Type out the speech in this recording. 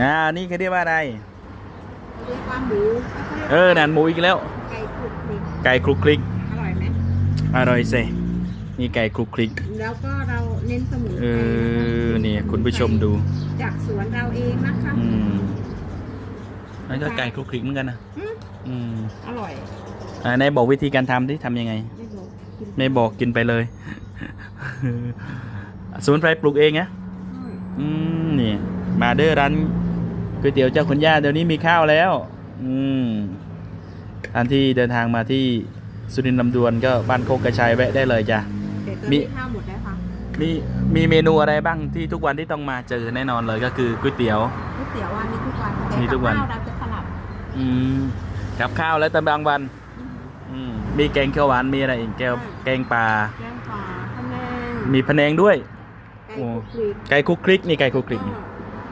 อ่านี่เขาเรียกว่าอะไรเรียกว่าหมูแล้วก็รียกเออนั่นหมูอีกแล้ว ไก่กรุบกริบไก่คลุกคลิก อร่อยไหมอร่อยเซนี่ไก่คลุกคลิก แล้วก็เราเน้นสมุนไพเอรนะคะอเนี่ยคุณผู้ชมดู จากสวนเราเองนะคะอืมอันนี้ก็ไก่คลุกคลิกเหมือนกันนะอืมอืมอร่อยอ่าในบอกวิธีการทำที่ทำยังไง ไม่บอกกินไม่บอกกินไปเลย สมุนไพรปลูกเองนะ อืมอืมนี่มาเด้อร้าน ก๋วยเตี๋ยวเจ้าคุณย่าเดี๋ยวนี้มีข้าวแล้ว อืมท่านที่เดินทางมาที่สุรินทร์ลำดวนก็บ้านโคกกระชายแวะได้เลยจ้ะ เดี๋ยวตอนมีนี้ข้าวหมดแล้วค่ะมีมีเมนูอะไรบ้างที่ทุกวันที่ต้องมาเจอแน่นอนเลยก็คือก๋วยเตี๋ยว ก๋วยเตี๋ยวว่ามีทุกวันแต่มีทุกวัน บข้าวเราจะสลับอืมกับข้าวแล้วแต่บางวัน อืมมีแกงเขียวหวานมีอะไรอีกแกวแกงปลาแกงปลาข้าวแมงมีพะแนงด้วย ไก่กรุบกริบไก่คลุกคลิกนี่ไก่คลุกคลิกก็นี่เ